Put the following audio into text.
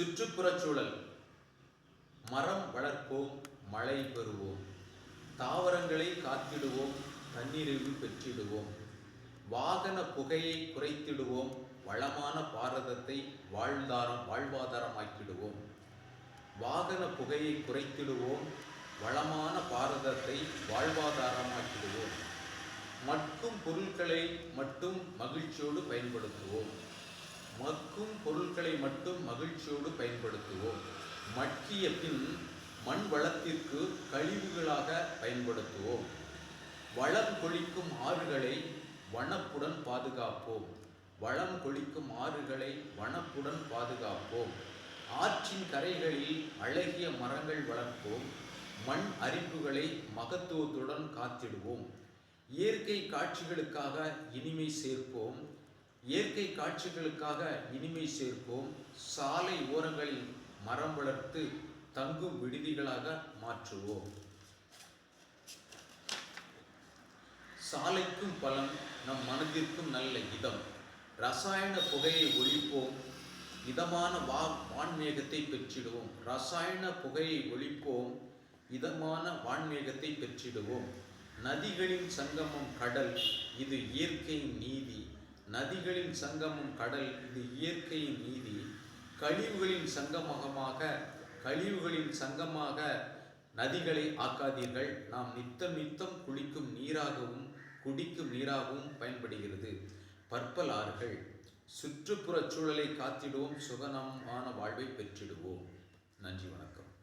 சுற்றுப்புறச் சூழல் மரம் வளர்ப்போம் மழை பெறுவோம். தாவரங்களை காத்திடுவோம் தன்னிறைவு பெற்றிடுவோம். வாகன புகையை குறைத்திடுவோம் வளமான பாரதத்தை வாழ்ந்தாரம் வாழ்வாதாரமாக்கிடுவோம். வாகன புகையை குறைத்திடுவோம் வளமான பாரதத்தை வாழ்வாதாரமாக்கிடுவோம். மட்கும் பொருட்களை மட்டும் மகிழ்ச்சியோடு பயன்படுத்துவோம். மக்கும் பொருட்களை மட்டும் மகிழ்ச்சியோடு பயன்படுத்துவோம். மட்கிய பின் மண் வளத்திற்கு கழிவுகளாக பயன்படுத்துவோம். வளம் கொழிக்கும் ஆறுகளை வனப்புடன் பாதுகாப்போம். வளம் கொழிக்கும் ஆறுகளை வனப்புடன் பாதுகாப்போம். ஆற்றின் கரைகளில் அழகிய மரங்கள் வளர்ப்போம். மண் அரிப்புகளை மகத்துவத்துடன் காத்திடுவோம். இயற்கை காட்சிகளுக்காக இனிமை சேர்ப்போம். இயற்கை காட்சிகளுக்காக இனிமை சேர்ப்போம். சாலை ஓரங்களில் மரம் வளர்த்து தங்கும் விடுதிகளாக மாற்றுவோம். சாலைக்கும் பலன் நம் மனதிற்கும் நல்ல இதம். ரசாயன புகையை ஒழிப்போம். இதமான வா வான்மேகத்தை பெற்றிடுவோம். ரசாயன புகையை ஒழிப்போம். இதமான வான்மேகத்தை பெற்றிடுவோம். நதிகளின் சங்கமம் கடல் இது இயற்கையின் நீதி. நதிகளின் சங்கமம் கடல் இது இயற்கையின் நீதி. கழிவுகளின் சங்கமகமாக கழிவுகளின் சங்கமாக நதிகளை ஆக்காதீர்கள். நாம் நித்தம் நித்தம் குளிக்கும் நீராகவும் குடிக்கும் நீராகவும் பயன்படுகிறது. பற்பல் ஆறுகள். சுற்றுப்புறச் சூழலை காத்திடுவோம். சுகனமான வாழ்வை பெற்றிடுவோம். நன்றி வணக்கம்.